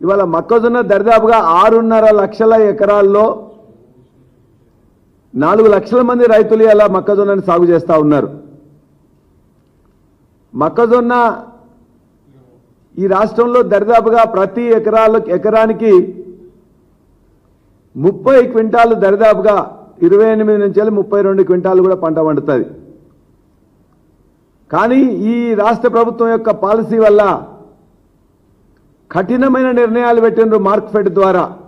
ఇవాళ మొక్కజొన్న దరిదాపుగా ఆరున్నర లక్షల ఎకరాల్లో నాలుగు లక్షల మంది రైతులు ఇలా మొక్కజొన్నని సాగు చేస్తూ ఉన్నారు. మొక్కజొన్న ఈ రాష్ట్రంలో దరిదాపుగా ప్రతి ఎకరాల ఎకరానికి ముప్పై క్వింటాలు దరిదాపుగా ఇరవై ఎనిమిది నుంచి ముప్పై రెండు క్వింటాలు కూడా పంట పండుతుంది. కానీ ఈ రాష్ట్ర ప్రభుత్వం యొక్క పాలసీ వల్ల కఠినమైన నిర్ణయాలు పెట్టిండ్రు మార్క్ ఫెడ్ ద్వారా.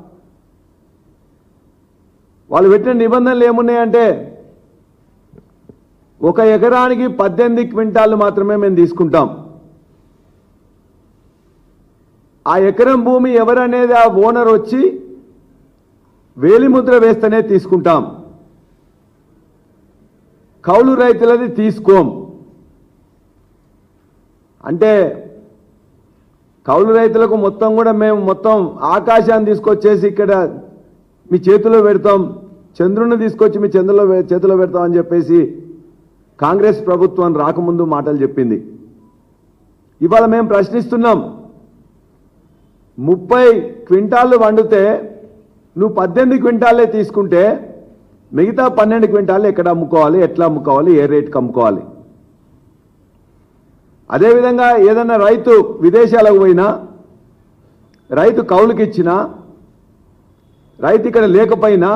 వాళ్ళు పెట్టిన నిబంధనలు ఏమున్నాయంటే ఒక ఎకరానికి పద్దెనిమిది క్వింటాలు మాత్రమే మేము తీసుకుంటాం. ఆ ఎకరం భూమి ఎవరనేది ఆ ఓనర్ వచ్చి వేలిముద్ర వేస్తేనే తీసుకుంటాం. కౌలు రైతులది తీసుకోం. అంటే కౌలు రైతులకు మొత్తం కూడా మేము మొత్తం ఆకాశాన్ని తీసుకొచ్చేసి ఇక్కడ మీ చేతిలో పెడతాం చంద్రుని తీసుకొచ్చి మీ చంద్రులో చేతిలో పెడతాం అని చెప్పేసి కాంగ్రెస్ ప్రభుత్వం రాకముందు మాటలు చెప్పింది. ఇవాళ మేము ప్రశ్నిస్తున్నాం ముప్పై క్వింటాళ్ళు వండితే నువ్వు పద్దెనిమిది క్వింటాలే తీసుకుంటే మిగతా పన్నెండు క్వింటాలు ఎక్కడ అమ్ముకోవాలి ఎట్లా అమ్ముకోవాలి ఏ రేట్కి అమ్ముకోవాలి? అదేవిధంగా ఏదైనా రైతు విదేశాలకు పోయినా రైతు కౌలుకి ఇచ్చినా రైతు ఇక్కడ లేకపోయినా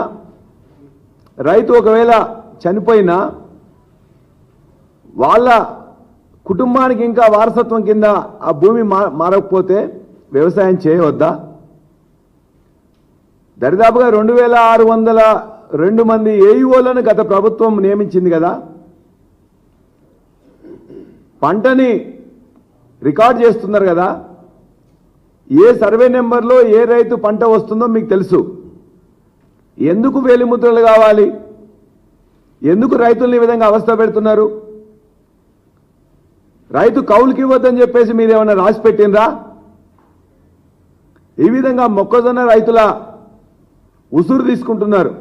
రైతు ఒకవేళ చనిపోయినా వాళ్ళ కుటుంబానికి ఇంకా వారసత్వం కింద ఆ భూమి మా- మారకపోతే వ్యవసాయం చేయవద్దా? దరిదాపుగా రెండు వేల ఆరు వందల రెండు మంది ఏఈఓలను గత ప్రభుత్వం నియమించింది కదా? పంటని రికార్డ్ చేస్తున్నారు కదా ఏ సర్వే నెంబర్లో ఏ రైతు పంట వస్తుందో మీకు తెలుసు. ఎందుకు వేలిముద్రలు కావాలి? ఎందుకు రైతుల్ని ఈ విధంగా అవస్థ పెడుతున్నారు? రైతు కౌలుకి ఇవ్వద్దని చెప్పేసి మీరు ఏమైనా రాసి పెట్టినరా ఈ విధంగా మొక్కజొన్న రైతుల ఉసురు తీసుకుంటున్నారు.